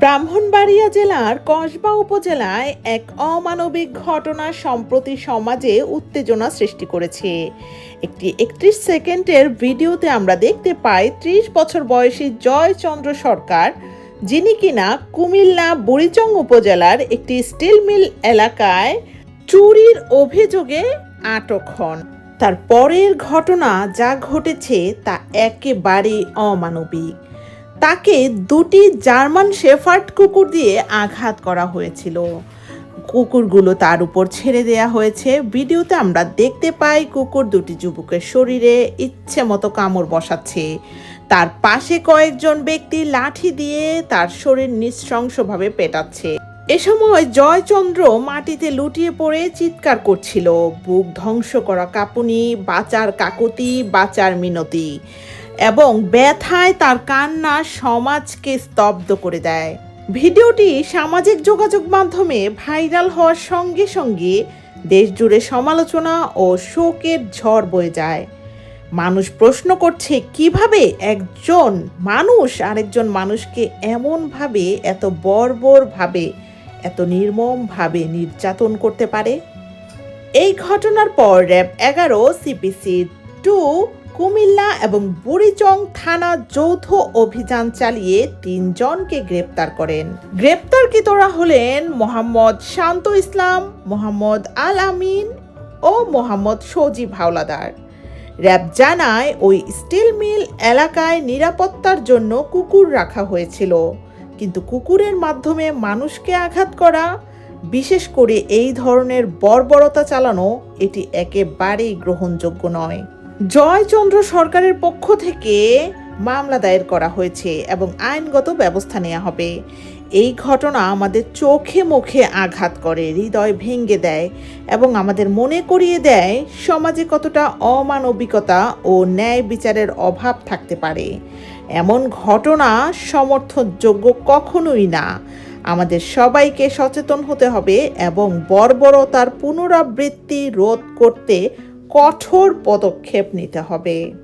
ব্রাহ্মণবাড়িয়া জেলার কসবা উপজেলায় এক অমানবিক ঘটনা সম্প্রতি সমাজে উত্তেজনা সৃষ্টি করেছে। একটি একত্রিশ সেকেন্ডের ভিডিওতে আমরা দেখতে পাই ত্রিশ বছর বয়সী জয়চন্দ্র সরকার যিনি কিনা কুমিল্লা বুড়িচং উপজেলার একটি স্টিল মিল এলাকায় চুরির অভিযোগে আটক হন। তার পরের ঘটনা যা ঘটেছে তা একেবারেই অমানবিক। তাকে দুটি জার্মান শেফার্ড কুকুর দিয়ে আঘাত করা হয়েছিল। কুকুরগুলো তার উপর ছেড়ে দেয়া হয়েছে। ভিডিওতে আমরা দেখতে পাই কুকুর দুটি যুবকের শরীরে ইচ্ছে মতো কামড় বসাচ্ছে। তার পাশে কয়েকজন ব্যক্তি লাঠি দিয়ে তার শরীর নৃশংসভাবে পেটাচ্ছে। এ সময় জয়চন্দ্র মাটিতে লুটিয়ে পড়ে চিৎকার করছিল। বুক ধ্বংস করা কাঁপুনি, বাচার কাকুতি, বাচার মিনতি এবং ব্যথায় তার কান্না সমাজকে স্তব্ধ করে দেয়। ভিডিওটি সামাজিক যোগাযোগ মাধ্যমে ভাইরাল হওয়ার সঙ্গে সঙ্গে দেশ জুড়ে সমালোচনা ও শোকের ঝড় বয়ে যায়। মানুষ প্রশ্ন করছে, কীভাবে একজন মানুষ আরেকজন মানুষকে এমনভাবে, এত বর্বরভাবে এত নির্মমভাবে নির্যাতন করতে পারে? এই ঘটনার পর র্যাব এগারো, সিপিসি টু, কুমিল্লা এবং বুড়িচং থানা যৌথ অভিযান চালিয়ে তিনজনকে গ্রেপ্তার করেন। গ্রেপ্তারকৃতরা হলেন মোহাম্মদ শান্ত ইসলাম, মোহাম্মদ আল আমিন ও মোহাম্মদ সজীব হাওলাদার। র্যাব জানায়, ওই স্টিল মিল এলাকায় নিরাপত্তার জন্য কুকুর রাখা হয়েছিল। কিন্তু কুকুরের মাধ্যমে মানুষকে আঘাত করা, বিশেষ করে এই ধরনের বর্বরতা চালানো, এটি একেবারেই গ্রহণযোগ্য নয়। জয়চন্দ্র সরকারের পক্ষ থেকে মামলা দায়ের করা হয়েছে এবং আইনগত ব্যবস্থা নেওয়া হবে। এই ঘটনা আমাদের চোখে মুখে আঘাত করে, হৃদয় ভেঙে দেয় এবং আমাদের মনে করিয়ে দেয় সমাজে কতটা অমানবিকতা ও ন্যায় বিচারের অভাব থাকতে পারে। এমন ঘটনা সমর্থনযোগ্য কখনোই না। আমাদের সবাইকে সচেতন হতে হবে এবং বর্বরতার পুনরাবৃত্তি রোধ করতে কঠোর পদক্ষেপ নিতে হবে।